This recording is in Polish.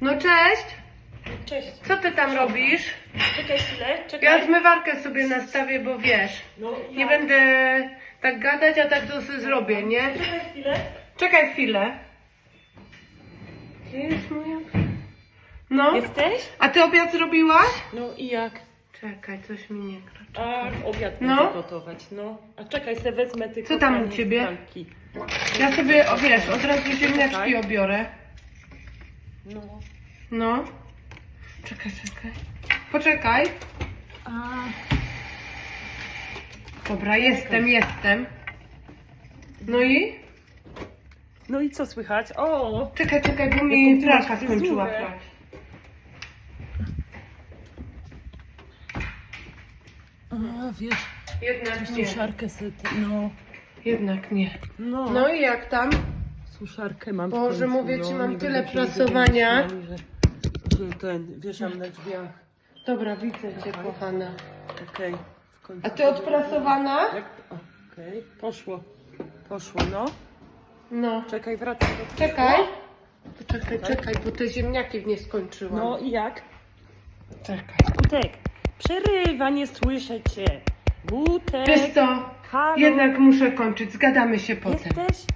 No cześć! Cześć. Co ty tam robisz? Czekaj chwilę, Ja czekaj. zmywarkę sobie nastawię, bo wiesz, No, nie będę tak gadać, a tak to sobie zrobię, nie? Czekaj chwilę. Czekaj chwilę. Gdzie jest moja... No, Jesteś? a ty obiad zrobiłaś? No i jak? Czekaj, coś mi nie gra. A, obiad No. będę gotować, no. A czekaj, se wezmę tylko Co tam u pani z ciebie? Ja sobie, o wiesz, od razu ziemniaczki obiorę. No. No. Czekaj, czekaj. Poczekaj. A, Dobra, jestem, jestem. No i? no i co słychać? O! Czekaj, czekaj, bo Jaką mi ty masz pralka skończyła prać. A, wiesz, Jednak nie. suszarkę sobie, no. Jednak nie. No. No i jak tam? Suszarkę mam w Boże, końcu, mówię ci, no, mam nie tyle będę się prasowania. myślała, Że, że ten, wieszam na drzwiach. Dobra, widzę cię, kochana. Okej, w końcu. A ty odprasowana? Jak? Okej, poszło. Poszło, no. No. Czekaj, wracam do Czekaj. Poczekaj, czekaj, bo te ziemniaki nie skończyłam. No i jak? Czekaj. Gutek, przerywa, nie słyszę cię. Gutek, Wiesz co? halo, Jednak muszę kończyć, zgadamy się potem. jesteś?